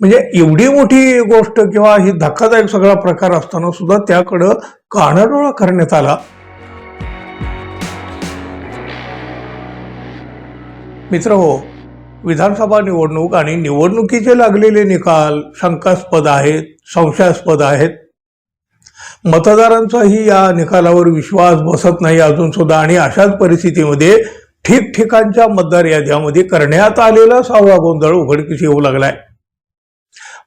म्हणजे एवढी मोठी गोष्ट किंवा ही धक्कादायक सगळा प्रकार असताना सुद्धा त्याकडं कानाडोळा करण्यात आला. मित्र हो विधानसभा निवडणूक आणि निवडणुकीचे लागलेले निकाल शंकास्पद आहेत संशयास्पद आहेत. मतदारांचाही या निकालावर विश्वास बसत नाही अजून सुद्धा आणि अशाच परिस्थितीमध्ये ठिकठिकाणच्या मतदार याद्यामध्ये करण्यात आलेला सावळा गोंधळ उघडकीस येऊ लागलाय.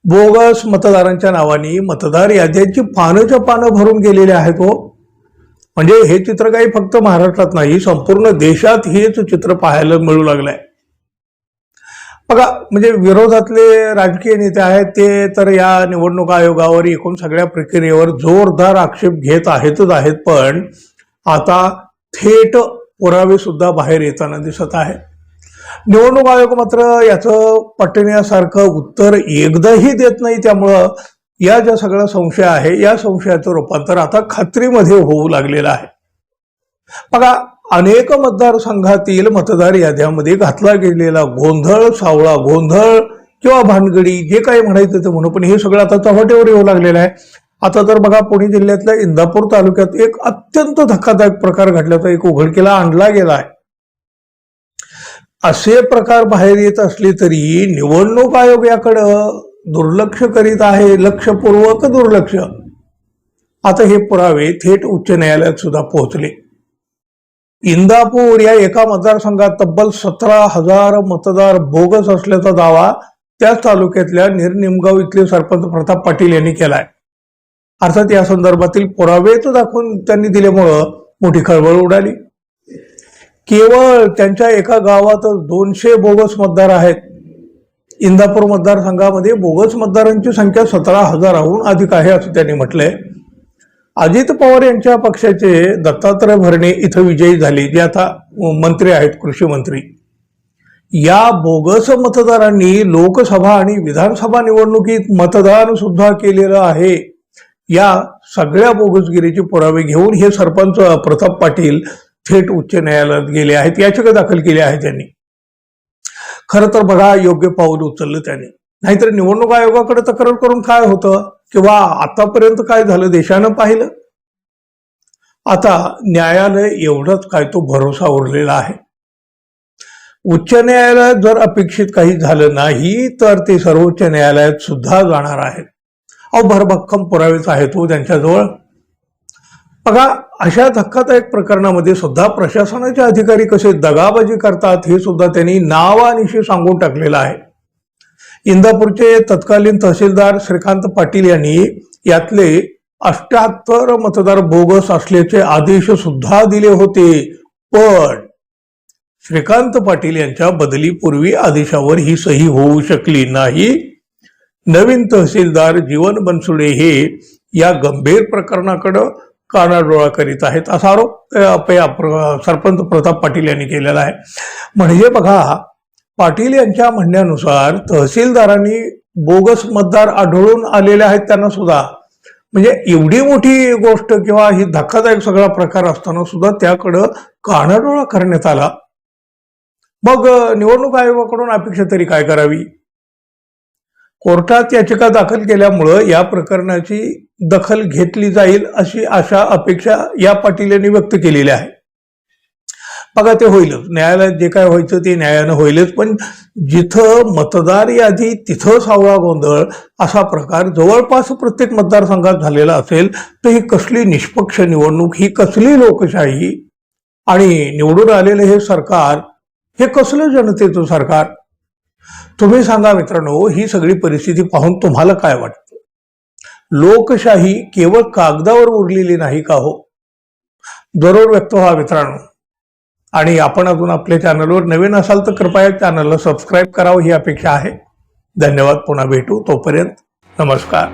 बोगस मतदारांच्या नावाने मतदार याद्यांची पानंच्या पानं भरून गेलेले आहेत हो. म्हणजे हे चित्र काही फक्त महाराष्ट्रात नाही संपूर्ण देशात हेच चित्र पाहायला मिळू लागलंय. बघा म्हणजे विरोधातले राजकीय नेते आहेत ते तर या निवडणूक आयोगावर एकूण सगळ्या प्रक्रियेवर जोरदार आक्षेप घेत आहेतच आहेत पण आता थेट पुरावे सुद्धा बाहेर येताना दिसत आहे निवडणूक आयोग मात्र याचं पटण्यासारखं उत्तर एकदाही देत नाही. त्यामुळं या ज्या सगळा संशय आहे या संशयाचं रूपांतर आता खात्रीमध्ये होऊ लागलेलं आहे. बघा अनेक मतदारसंघातील मतदार याद्यामध्ये घातला गेलेला गोंधळ सावळा गोंधळ किंवा भानगडी जे काही म्हणायचं ते म्हणू पण हे सगळं आता चव्हाट्यावर येऊ लागलेलं आहे. आता तर बघा पुणे जिल्ह्यातल्या इंदापूर तालुक्यात एक अत्यंत धक्कादायक प्रकार घडल्याचा एक उघडकीला आणला गेला आहे. असे प्रकार बाहेर येत असले तरी निवडणूक आयोग याकडं दुर्लक्ष करीत आहे लक्षपूर्वक दुर्लक्ष. आता हे पुरावे थेट उच्च न्यायालयात सुद्धा पोहोचले. इंदापूर या एका मतदारसंघात तब्बल सतरा हजार मतदार बोगस असल्याचा दावा त्याच तालुक्यातल्या निरनिमगाव इथले सरपंच प्रताप पाटील यांनी केलाय. अर्थात या संदर्भातील पुरावेच दाखवून त्यांनी दिल्यामुळं मोठी खळबळ उडाली. केवळ त्यांच्या एका गावातच दोनशे बोगस मतदार आहेत. इंदापूर मतदारसंघामध्ये बोगस मतदारांची संख्या सतरा हजाराहून अधिक आहे असं त्यांनी म्हटलंय. अजित पवार यांच्या पक्षाचे दत्तात्रय भरणे इथं विजयी झाले. जे आता मंत्री आहेत कृषी मंत्री. या बोगस मतदारांनी लोकसभा आणि विधानसभा निवडणुकीत मतदान सुद्धा केलेलं आहे. या सगळ्या बोगसगिरीचे पुरावे घेऊन हे सरपंच प्रताप पाटील थेट उच्च न्यायालयात गेले आहेत याचिका दाखल केली आहे त्यांनी. खरं तर बघा योग्य पाऊल उचललं त्याने. नाहीतर निवडणूक आयोगाकडे तक्रार करून काय होतं? किंवा आतापर्यंत काय झालं? देशानं पाहिलं? आता न्यायालय एवढंच काय तो भरोसा उरलेला आहे. उच्च न्यायालयात जर अपेक्षित काही झालं नाही तर ते सर्वोच्च न्यायालयात सुद्धा जाणार आहेत. अहो भरभक्कम पुरावेच आहेत तो त्यांच्याजवळ. बघा अशा धक्कादायक प्रकरणामध्ये सुद्धा प्रशासनाचे अधिकारी कसे दगाबाजी करतात हे सुद्धा त्यांनी नावानिशी सांगून टाकलेलं आहे. इंदापूरचे तत्कालीन तहसीलदार श्रीकांत पाटील यांनी यातले अष्ट्याहत्तर मतदार बोगस असल्याचे आदेश सुद्धा दिले होते. पण श्रीकांत पाटील यांच्या बदलीपूर्वी आदेशावर ही सही होऊ शकली नाही. नवीन तहसीलदार जीवन बनसुडे हे या गंभीर प्रकरणाकडं कानाडोळा करीत आहेत. असा आरोप सरपंच प्रताप पाटील यांनी केलेला आहे. म्हणजे बघा पाटील यांच्या म्हणण्यानुसार तहसीलदारांनी बोगस मतदार आढळून आलेले आहेत त्यांना सुद्धा. म्हणजे एवढी मोठी गोष्ट किंवा ही धक्कादायक सगळा प्रकार असताना सुद्धा त्याकडं कानाडोळा करण्यात आला. मग निवडणूक आयोगाकडून अपेक्षा तरी काय करावी? कोर्टात याचिका दाखल केल्यामुळं या प्रकरणाची दखल घेतली जाईल अशी आशा अपेक्षा या पाटील यांनी व्यक्त केलेली आहे. बघा ते होईलच. न्यायालयात जे काय व्हायचं ते न्यायानं होईलच पण जिथं मतदार यादी तिथं सावळा गोंधळ असा प्रकार जवळपास प्रत्येक मतदारसंघात झालेला असेल तर ही कसली निष्पक्ष निवडणूक ही कसली लोकशाही आणि निवडून आलेलं हे सरकार हे कसलं जनतेचं सरकार? तुम्ही सांगा मित्रांनो ही सगळी परिस्थिती पाहून तुम्हाला काय वाटतं? लोकशाही केवळ कागदावर उरलेली नाही का हो? जरूर व्यक्त व्हा मित्रांनो. आणि आपण अजून आपल्या चॅनलवर नवीन असाल तर कृपया चॅनलला सबस्क्राईब करावं ही अपेक्षा आहे. धन्यवाद पुन्हा भेटू. तोपर्यंत नमस्कार.